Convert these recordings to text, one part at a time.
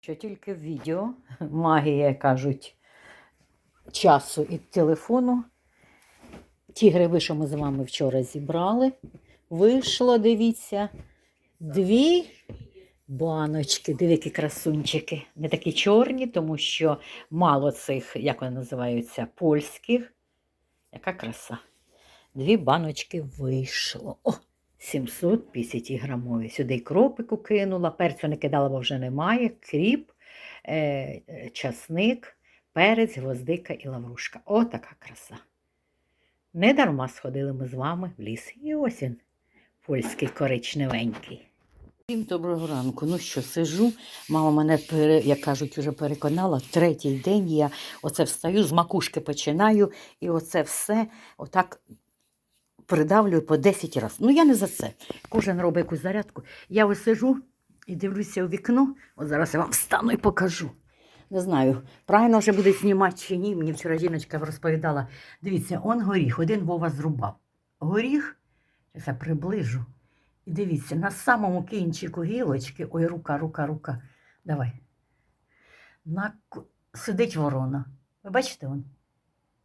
Що тільки в відео, магія, кажуть, часу і телефону. Ті гриби, що ми з вами вчора зібрали, вийшло, дивіться, дві баночки, диви, які красунчики. Не такі чорні, тому що мало цих, як вони називаються, польських. Яка краса. Дві баночки вийшло. О, 750 грамові. Сюди й кропику кинула, перцю не кидала, бо вже немає. Кріп, е, часник, перець, гвоздика і лаврушка. О, така краса. Не дарма сходили ми з вами в ліс. І ось польський коричневенький. Всім доброго ранку. Ну що, сижу, мама мене, як кажуть, вже переконала. Третій день я оце встаю, з макушки починаю, і оце все отак придавлюю по 10 разів. Ну, я не за це. Кожен робить якусь зарядку. Я ось сижу і дивлюся у вікно. От зараз я вам встану і покажу. Не знаю, правильно вже буде знімати чи ні. Мені вчора жіночка розповідала. Дивіться, он горіх, один Вова зрубав. Горіх, я приближу. І дивіться, на самому кінчику гілочки, ой, рука, рука, рука. Давай. На... Сидить ворона. Ви бачите вон?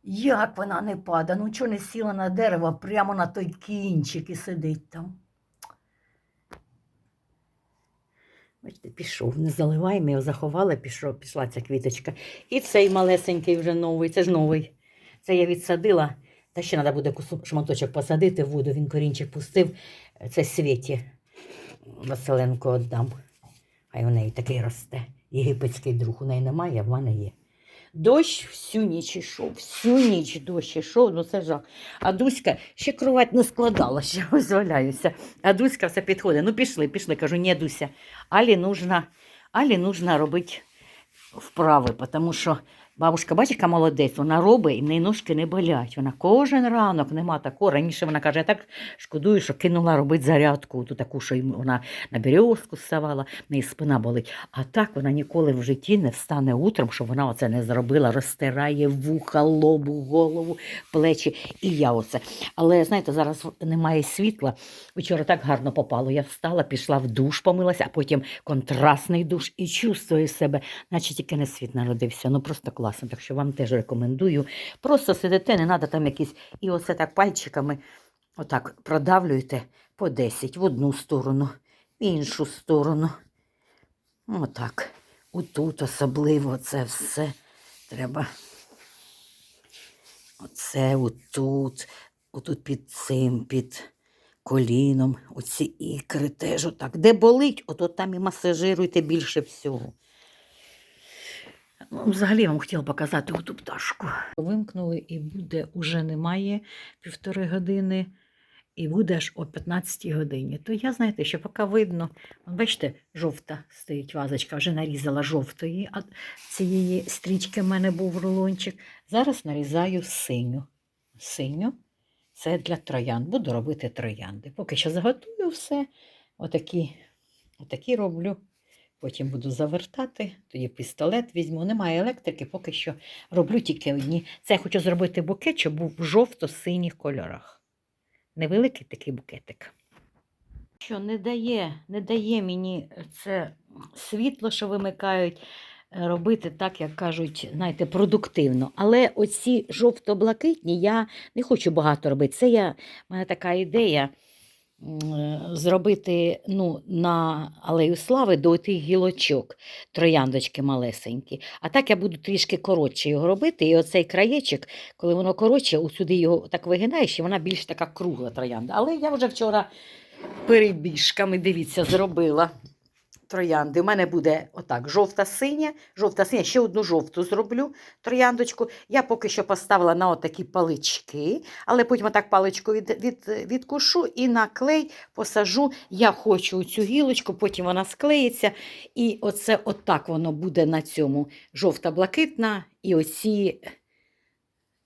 Як вона не падає? Ну чого не сіла на дерево, прямо на той кінчик і сидить там. Бачите, пішов, не заливай, ми його заховали, пішов, пішла ця квіточка. І цей малесенький вже новий, це ж новий. Це я відсадила, та ще треба буде шматочок посадити в воду, він корінчик пустив. Це Світі Василенко віддам. Хай у неї такий росте. Єгипетський друг у неї немає, а в мене є. Дощ всю ніч ішов, всю ніч дощ ішов, ну це жах. А Дуська ще кровать не складала, ще ось. А Дуська все підходить. Ну пішли, пішли. Кажу, ні, Дуся. Алі нужно, Алі нужно робити вправи, тому що бабушка, бачиш, яка молодець, вона робить і неї ножки не болять. Вона кожен ранок нема такого. Раніше вона каже, я так шкодую, що кинула робити зарядку, ту таку, що вона на березку ставала, в неї спина болить. А так вона ніколи в житті не встане утром, щоб вона оце не зробила, розтирає вуха, лобу, голову, плечі. І я оце. Але знаєте, зараз немає світла. Вчора так гарно попало. Я встала, пішла в душ, помилася, а потім контрастний душ і чувствую себе, наче тільки не світ народився. Ну просто класно. Так що вам теж рекомендую. Просто сидите, не треба там якісь. І оце так пальчиками отак продавлюєте по 10 в одну сторону, в іншу сторону. Отак. Отут особливо це все треба. Оце отут, отут під цим, під коліном, оці ікри теж отак. Де болить, ото там і масажируйте більше всього. Взагалі вам хотіла показати оту пташку. Вимкнули і буде, уже немає півтори години, і буде аж о 15 годині. То я, знаєте, що поки видно, бачите, жовта стоїть вазочка, вже нарізала жовтої, а цієї стрічки в мене був рулончик. Зараз нарізаю синю. Синю це для троянд. Буду робити троянди. Поки що заготую все. Отакі, отакі роблю. Потім буду завертати, тоді пістолет візьму. Немає електрики, поки що роблю тільки одні. Це я хочу зробити букет, щоб був в жовто-синіх кольорах. Невеликий такий букетик. Що не дає, не дає мені це світло, що вимикають, е, робити так, як кажуть, знаєте, продуктивно. Але оці жовто-блакитні я не хочу багато робити. Це я, в мене така ідея зробити ну, на алею слави до тих гілочок, трояндочки малесенькі. А так я буду трішки коротше його робити. І оцей краєчок, коли воно коротше, сюди його так вигинаєш, і вона більш така кругла троянда. Але я вже вчора перебіжками, дивіться, зробила троянди. У мене буде отак: жовта-синя, жовта-синя, ще одну жовту зроблю трояндочку. Я поки що поставила на отакі палички, але потім отак паличку від, від, відкушу і на клей посажу. Я хочу цю гілочку, потім вона склеїться. І оце отак воно буде на цьому жовта-блакитна і оці.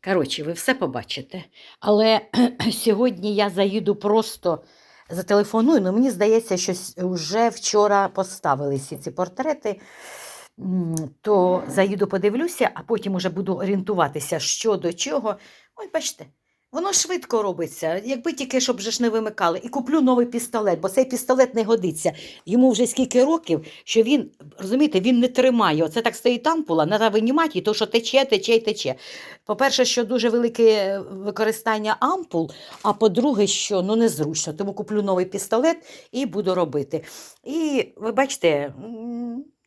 Коротше, ви все побачите. Але сьогодні я заїду просто зателефоную. Ну, мені здається, що вже вчора поставили всі ці портрети. То заїду, подивлюся, а потім уже буду орієнтуватися, що до чого. Ось бачите, Воно швидко робиться, якби тільки щоб же ж не вимикали. І куплю новий пістолет, бо цей пістолет не годиться. Йому вже скільки років, що він, розумієте, він не тримає. Оце так стоїть ампула, треба винімати, і то, що тече, тече і тече. По-перше, що дуже велике використання ампул, а по-друге, що ну незручно. Тому куплю новий пістолет і буду робити. І ви бачите,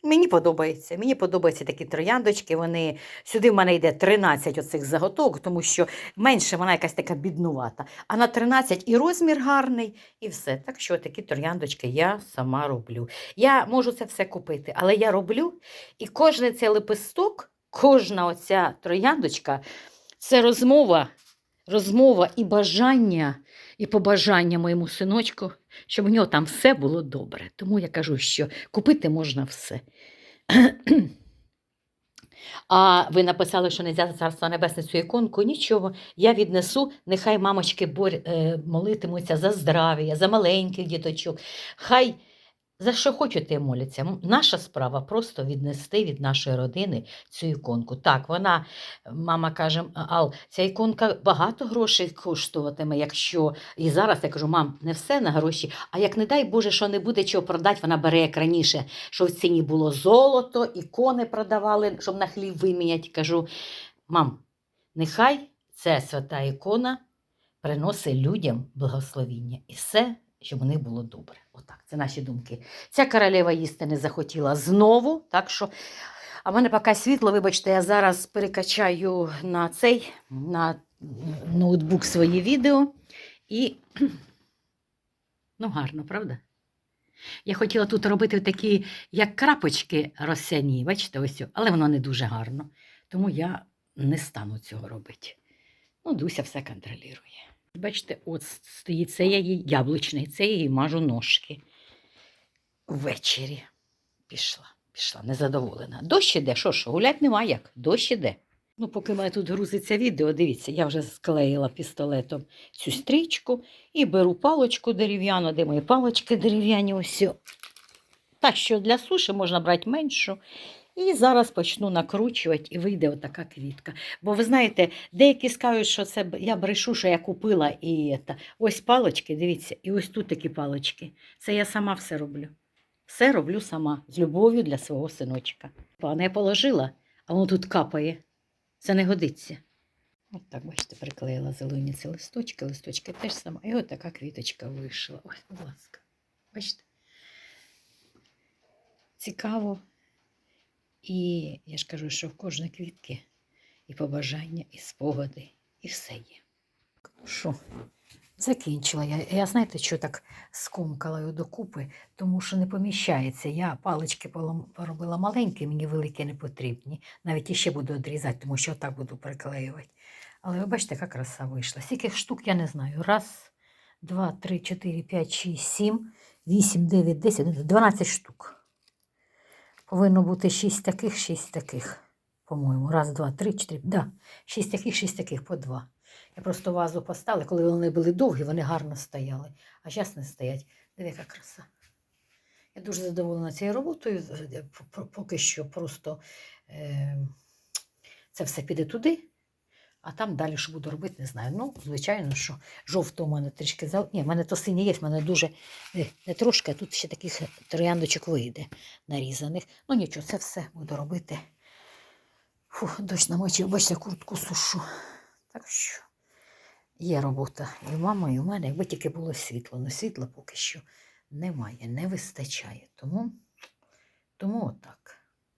мені подобається. Мені подобаються такі трояндочки. Вони сюди в мене йде 13 оцих заготовок, тому що менше вона якась така біднувата. А на 13 і розмір гарний, і все. Так що такі трояндочки я сама роблю. Я можу це все купити, але я роблю, і кожен цей лепесток, кожна оця трояндочка це розмова, розмова і бажання, і побажання моєму синочку, щоб у нього там все було добре. Тому я кажу, що купити можна все. А ви написали, що не взяти царство небесне цю іконку. Нічого, я віднесу, нехай мамочки е, молитимуться за здрав'я, за маленьких діточок. Хай за що хочуть, те моляться. Наша справа просто віднести від нашої родини цю іконку. Так, вона, мама каже, Ал, ця іконка багато грошей коштуватиме, якщо. І зараз я кажу, мам, не все на гроші, а як не дай Боже, що не буде чого продати, вона бере як раніше, що в ціні було золото, ікони продавали, щоб на хліб виміняти. Кажу, мам, нехай ця свята ікона приносить людям благословіння. І все, щоб у них було добре. Отак, це наші думки. Ця королева їсти не захотіла знову, так що. А в мене поки світло, вибачте, я зараз перекачаю на цей на ноутбук свої відео. І ну, гарно, правда? Я хотіла тут робити такі, як крапочки росяні, бачите, ось, але воно не дуже гарно. Тому я не стану цього робити. Ну, Дуся все контролює. Бачите, от стоїть це я їй яблучний, це я їй мажу ножки. Ввечері пішла, пішла, незадоволена. Дощ іде, що ж, гулять нема як, дощ іде. Ну, поки мене тут грузиться відео, дивіться, я вже склеїла пістолетом цю стрічку і беру палочку дерев'яну, де мої палочки дерев'яні ось. Так що для суші можна брати меншу. І зараз почну накручувати, і вийде отака квітка. Бо ви знаєте, деякі скажуть, що це я брешу, що я купила і та. ось палочки, дивіться, і ось тут такі палочки. Це я сама все роблю. Все роблю сама з любов'ю для свого синочка. Пане я положила, а воно тут капає. Це не годиться. От так, бачите, приклеїла зелені ці листочки, листочки теж сама. І от така квіточка вийшла. Ось, будь ласка. Бачите? Цікаво. І я ж кажу, що в кожної квітки і побажання, і спогади, і все є. Ну Що, закінчила я. Я знаєте, що так скомкала його докупи, тому що не поміщається. Я палички поробила маленькі, мені великі не потрібні. Навіть іще буду відрізати, тому що так буду приклеювати. Але ви бачите, яка краса вийшла. Скільки штук, я не знаю. Раз, два, три, чотири, п'ять, шість, сім, вісім, дев'ять, десять, дванадцять штук. Повинно бути шість таких, шість таких. По-моєму, раз, два, три, чотири. Да, шість таких, шість таких по два. Я просто вазу поставила, коли вони були довгі, вони гарно стояли. А зараз не стоять. Диви, яка краса. Я дуже задоволена цією роботою. Поки що просто е, це все піде туди, а там далі що буду робити, не знаю. Ну, звичайно, що жовто у мене трішки зал. Ні, в мене то синє є, в мене дуже е, не трошки, а тут ще таких трояндочок вийде нарізаних. Ну нічого, це все буду робити. Фу, дощ намочив, бачите, куртку сушу. Так що є робота і в мами, і в мене, якби тільки було світло. але світла поки що немає, не вистачає. Тому, тому отак.